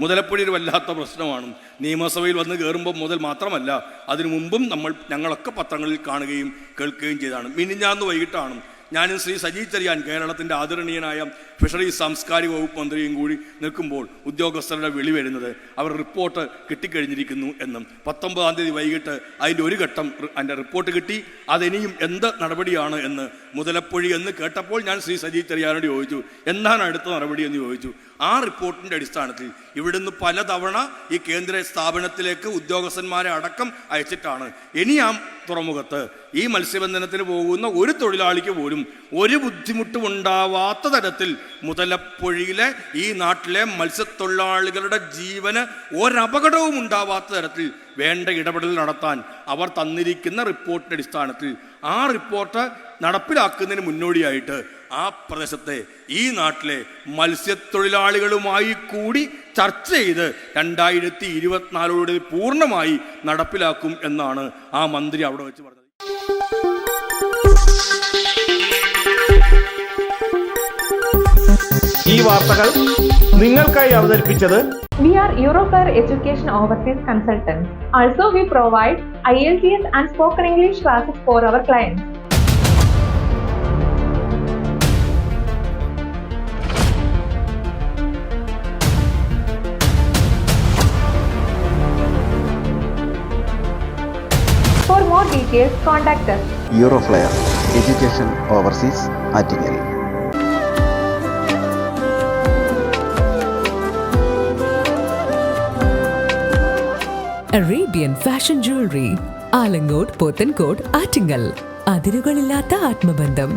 മുതലപ്പൊഴി ഒരു വല്ലാത്ത പ്രശ്നമാണ്. നിയമസഭയിൽ വന്ന് കയറുമ്പോൾ മുതൽ മാത്രമല്ല അതിനു മുമ്പും നമ്മൾ ഞങ്ങളൊക്കെ പത്രങ്ങളിൽ കാണുകയും കേൾക്കുകയും ചെയ്താണ് മിനിഞ്ഞാന്ന് വൈകിട്ടാണ് ഞാനും ശ്രീ സജി ചെറിയാൻ കേരളത്തിന്റെ ആദരണീയനായ ഫിഷറീസ് സാംസ്കാരിക വകുപ്പ് മന്ത്രിയും കൂടി നിൽക്കുമ്പോൾ ഉദ്യോഗസ്ഥരുടെ വിളി വരുന്നത് അവർ റിപ്പോർട്ട് കിട്ടിക്കഴിഞ്ഞിരിക്കുന്നു എന്നും പത്തൊമ്പതാം തീയതി വൈകിട്ട് അതിന്റെ ഒരു ഘട്ടം അതിന്റെ റിപ്പോർട്ട് കിട്ടി. അതിനിയും എന്ത് നടപടിയാണ് എന്ന് മുതലപ്പൊഴി എന്ന് കേട്ടപ്പോൾ ഞാൻ ശ്രീ സജി ചെറിയാനോട് ചോദിച്ചു എന്താണ് അടുത്ത നടപടി? എന്ന് ചോദിച്ചു. ആ റിപ്പോർട്ടിന്റെ അടിസ്ഥാനത്തിൽ ഇവിടുന്ന് പലതവണ ഈ കേന്ദ്ര സ്ഥാപനത്തിലേക്ക് ഉദ്യോഗസ്ഥന്മാരെ അടക്കം അയച്ചിട്ടാണ്. ഇനി ആ തുറമുഖത്ത്. ഈ മത്സ്യബന്ധനത്തിന് പോകുന്ന ഒരു തൊഴിലാളിക്ക് പോലും ഒരു ബുദ്ധിമുട്ടും ഉണ്ടാവാത്ത തരത്തിൽ മുതലപ്പൊഴിയിലെ ഈ നാട്ടിലെ മത്സ്യത്തൊഴിലാളികളുടെ ജീവന് ഒരപകടവും ഉണ്ടാവാത്ത തരത്തിൽ വേണ്ട ഇടപെടൽ നടത്താൻ അവർ തന്നിരിക്കുന്ന റിപ്പോർട്ടിന്റെ അടിസ്ഥാനത്തിൽ. ആ റിപ്പോർട്ട് നടപ്പിലാക്കുന്നതിന് മുന്നോടിയായിട്ട് ആ പ്രദേശത്തെ ഈ നാട്ടിലെ മത്സ്യത്തൊഴിലാളികളുമായി കൂടി ചർച്ച ചെയ്ത് രണ്ടായിരത്തി ഇരുപത്തിനാലോടെ പൂർണമായി നടപ്പിലാക്കും എന്നാണ് ആ മന്ത്രി അവിടെ വെച്ച് പറഞ്ഞത്. ഈ വാർത്തകൾ നിങ്ങൾക്കായി അവതരിപ്പിച്ചത് we are education overseas consultants also we provide I and spoken English classes for our For more details contact us. Euroflair education overseas Attingal Arabian fashion jewellery Alangode Pothencode Attingal അതിരുകളില്ലാത്ത ആത്മബന്ധം.